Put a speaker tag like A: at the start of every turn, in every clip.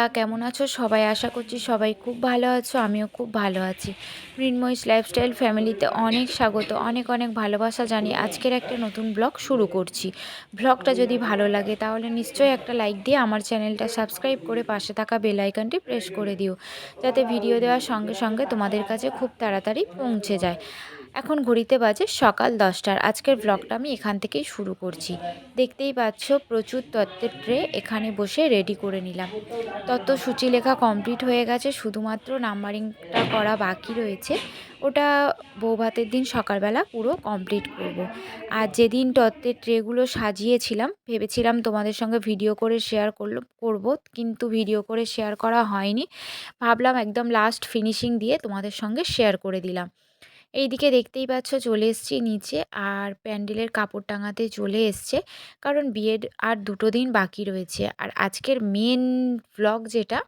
A: বন্ধুরা, কেমন আছো? সবাই আশা করছি সবাই খুব ভালো আছো, আমিও খুব ভালো আছি। মৃন্ময়ীস লাইফস্টাইল ফ্যামিলিতে অনেক স্বাগত, অনেক অনেক ভালোবাসা জানি আজকের একটা নতুন ব্লগ শুরু করছি। ব্লগটা যদি ভালো লাগে তাহলে নিশ্চয়ই একটা লাইক দিয়ে আমার চ্যানেলটা সাবস্ক্রাইব করে পাশে থাকা বেল আইকনটি প্রেস করে দিও, যাতে ভিডিও দেওয়ার সঙ্গে সঙ্গে তোমাদের কাছে খুব তাড়াতাড়ি পৌঁছে যায়। এখন ঘড়িতে বাজে সকাল দশটার। আজকের ব্লগটা আমি এখান থেকেই শুরু করছি। দেখতেই পাচ্ছ প্রচুর তত্ত্বের ট্রে এখানে বসে রেডি করে নিলাম। তত্ত্ব সূচি লেখা কমপ্লিট হয়ে গেছে, শুধুমাত্র নাম্বারিংটা করা বাকি রয়েছে। ওটা বৌভাতের দিন সকালবেলা পুরো কমপ্লিট করব। আর যেদিন তত্ত্বের ট্রেগুলো সাজিয়েছিলাম, ভেবেছিলাম তোমাদের সঙ্গে ভিডিও করে শেয়ার করল, করব, কিন্তু ভিডিও করে শেয়ার করা হয়নি। ভাবলাম একদম লাস্ট ফিনিশিং দিয়ে তোমাদের সঙ্গে শেয়ার করে দিলাম। এইদিকে দেখতেই পাচ্ছ চলে এসছি নিচে আর প্যান্ডেলের কাপড় টাঙাতে চলে এসছে। কারণ বিয়ের আর দুটো দিন বাকি রয়েছে। আর আজকের মেন ব্লগ যেটা,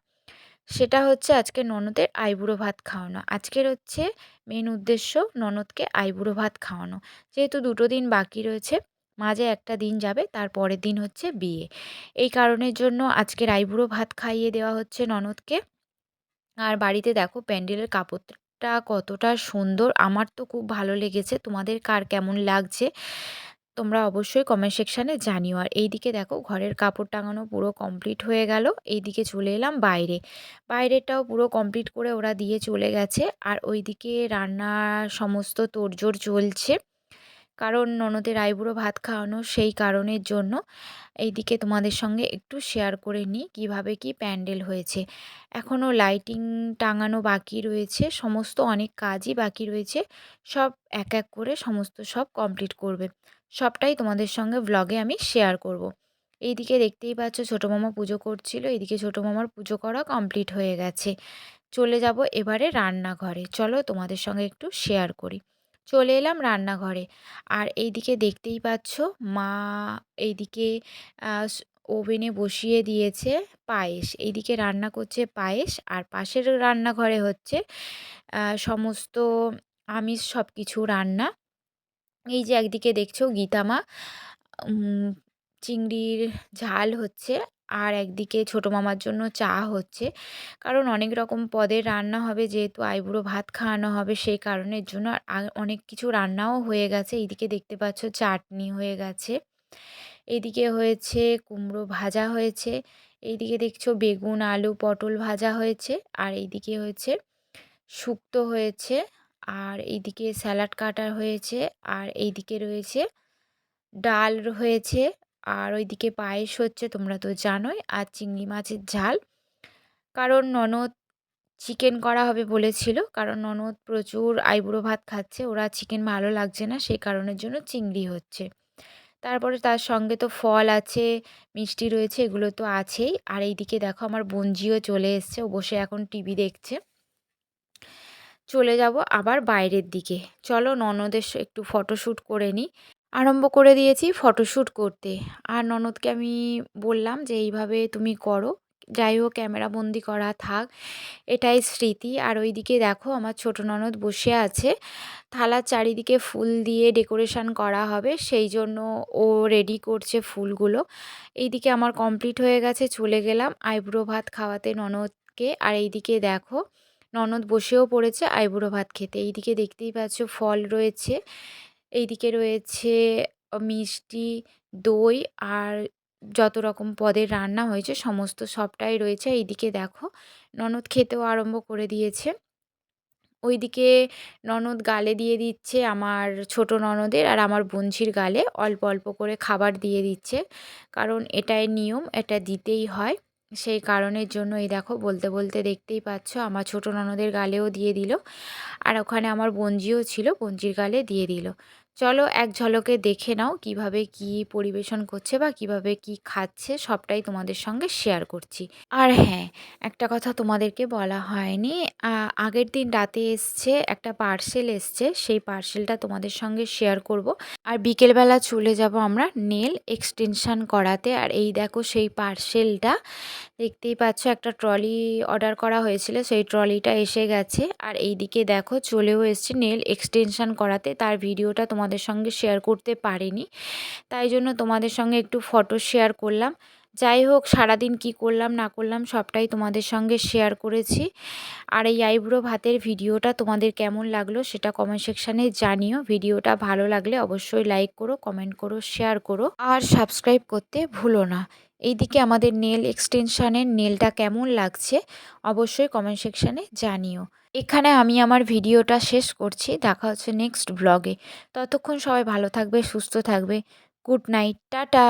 A: সেটা হচ্ছে আজকে ননদের আইবুড়ো ভাত খাওয়ানো। আজকের হচ্ছে মেন উদ্দেশ্য ননদকে আইবুড়ো ভাত খাওয়ানো। যেহেতু দুটো দিন বাকি রয়েছে, মাঝে একটা দিন যাবে, তার পরের দিন হচ্ছে বিয়ে। এই কারণের জন্য আজকের আইবুড়ো ভাত খাইয়ে দেওয়া হচ্ছে ননদকে। আর বাড়িতে দেখো প্যান্ডেলের কাপড় টা কতটা সুন্দর, আমার তো খুব ভালো লেগেছে। তোমাদের কার কেমন লাগছে, তোমরা অবশ্যই কমেন্ট সেকশানে জানিও। আর এইদিকে দেখো, ঘরের কাপড় টাঙানো পুরো কমপ্লিট হয়ে গেল। এইদিকে চলে এলাম বাইরে। বাইরেটাও পুরো কমপ্লিট করে ওরা দিয়ে চলে গেছে। আর ওইদিকে রান্না সমস্ত তোড়জোড় চলছে। কারণ ননদের আইবুড়ো ভাত খাওয়ানো সেই কারণের জন্য। এইদিকে তোমাদের সঙ্গে একটু শেয়ার করে নিই কীভাবে কি প্যান্ডেল হয়েছে। এখনও লাইটিং টাঙানো বাকি রয়েছে, সমস্ত অনেক কাজই বাকি রয়েছে। সব এক এক করে সমস্ত সব কমপ্লিট করবে। সবটাই তোমাদের সঙ্গে ব্লগে আমি শেয়ার করব। এইদিকে দেখতেই পাচ্ছ ছোটো মামা পুজো করছিল, এইদিকে ছোটো মামার পুজো করা কমপ্লিট হয়ে গেছে। চলে যাব এবারে রান্নাঘরে। চলো তোমাদের সঙ্গে একটু শেয়ার করি। চলে এলাম রান্নাঘরে। আর এইদিকে দেখতেই পাচ্ছ, মা এইদিকে ওভেনে বসিয়ে দিয়েছে পায়েস। এইদিকে রান্না করছে পায়েস আর পাশের রান্নাঘরে হচ্ছে সমস্ত আমিষ সব কিছু রান্না। এই যে একদিকে দেখছ গীতামা চিংড়ির ঝাল হচ্ছে আর একদিকে ছোটো মামার জন্য চা হচ্ছে। কারণ অনেক রকম পদের রান্না হবে, যেহেতু আইবুড়ো ভাত খাওয়ানো হবে সেই কারণের জন্য। আর অনেক কিছু রান্নাও হয়ে গেছে। এইদিকে দেখতে পাচ্ছ চাটনি হয়ে গেছে। এইদিকে হয়েছে কুমড়ো ভাজা হয়েছে। এইদিকে দেখছ বেগুন, আলু, পটল ভাজা হয়েছে। আর এইদিকে হয়েছে শুক্তো হয়েছে। আর এইদিকে স্যালাড কাটা হয়েছে। আর এইদিকে রয়েছে ডাল হয়েছে। আর ওইদিকে পায়েস হচ্ছে, তোমরা তো জানোই, আর চিংড়ি মাছের ঝাল। কারণ ননদ চিকেন করা হবে বলেছিল, কারণ ননদ প্রচুর আইবুড়ো ভাত খাচ্ছে, ওরা চিকেন ভালো লাগছে না, সেই কারণের জন্য চিংড়ি হচ্ছে। তারপরে তার সঙ্গে তো ফল আছে, মিষ্টি রয়েছে, এগুলো তো আছেই। আর এইদিকে দেখো আমার বঞ্জিও চলে এসছে, ও বসে এখন টিভি দেখছে। চলে যাব আবার বাইরের দিকে। চলো ননদের একটু ফটোশ্যুট করে নিই। আরম্ভ করে দিয়েছি ফটোশ্যুট করতে। আর ননদকে আমি বললাম যে, এইভাবে তুমি করো। যাই হোক ক্যামেরাবন্দি করা থাক। এটাই স্মৃতি। আর ওইদিকে দেখো, আমার ছোট ননদ বসে আছে। থালার চারিদিকে ফুল দিয়ে ডেকোরেশন করা হবে। সেই জন্য ও রেডি করছে ফুলগুলো। এইদিকে আমার কমপ্লিট হয়ে গেছে, চলে গেলাম আইব্রো ভাত খাওয়াতে ননদকে। আর এইদিকে দেখো, ননদ বসেও পড়েছে আইবুড়ো ভাত খেতে। এইদিকে দেখতেই পাচ্ছ, ফল রয়েছে। এইদিকে রয়েছে মিষ্টি, দই আর যত রকম পদের রান্না হয়েছে সমস্ত সবটাই রয়েছে। এইদিকে দেখো, ননদ খেতেও আরম্ভ করে দিয়েছে। ওইদিকে ননদ গালে দিয়ে দিচ্ছে আমার ছোট ননদের আর আমার বঞ্চির গালে অল্প অল্প করে খাবার দিয়ে দিচ্ছে। কারণ এটাই নিয়ম, এটা দিতেই হয়। সেই কারণের জন্য এই দেখো, বলতে বলতে দেখতেই পাচ্ছ আমার ছোট ননদের গালেও দিয়ে দিল। আর ওখানে আমার বঞ্জিও ছিল, বঞ্জির গালে দিয়ে দিল। চলো এক ঝলকে দেখে নাও কীভাবে কি পরিবেশন করছে বা কীভাবে কি খাচ্ছে, সবটাই তোমাদের সঙ্গে শেয়ার করছি। আর হ্যাঁ একটা কথা তোমাদেরকে বলা হয়নি আগের দিন রাতে এসছে, একটা পার্সেল এসছে, সেই পার্সেলটা তোমাদের সঙ্গে শেয়ার করব। আর বিকেলবেলা চলে যাব আমরা নেল এক্সটেনশান করাতে। আর এই দেখো সেই পার্সেলটা দেখতেই পাচ্ছ একটা ট্রলি অর্ডার করা হয়েছিল, সেই ট্রলিটা এসে গেছে। আর এই দিকে দেখো চলেও এসছে নেল এক্সটেনশান করাতে, তার ভিডিওটা তোমাদের সঙ্গে শেয়ার করতে পারিনি। তাই জন্য তোমাদের সঙ্গে একটু ফটো শেয়ার করলাম। যাই হোক, সারাদিন কি করলাম, না করলাম, সবটাই তোমাদের সঙ্গে শেয়ার করেছি। আর এই আইব্রো ভাতের ভিডিওটা তোমাদের কেমন লাগল সেটা কমেন্ট সেকশানে জানিও। ভিডিওটা ভালো লাগলে অবশ্যই লাইক করো কমেন্ট করো শেয়ার করো। আর সাবস্ক্রাইব করতে ভুলো না। এইদিকে আমাদের নেল এক্সটেনশানের নেলটা কেমন লাগছে অবশ্যই কমেন্ট সেকশানে জানিও। এখানে আমি আমার ভিডিওটা শেষ করছি, দেখা হচ্ছে নেক্সট ব্লগে ততক্ষণ সবাই ভালো থাকবে, সুস্থ থাকবে। Good night tata!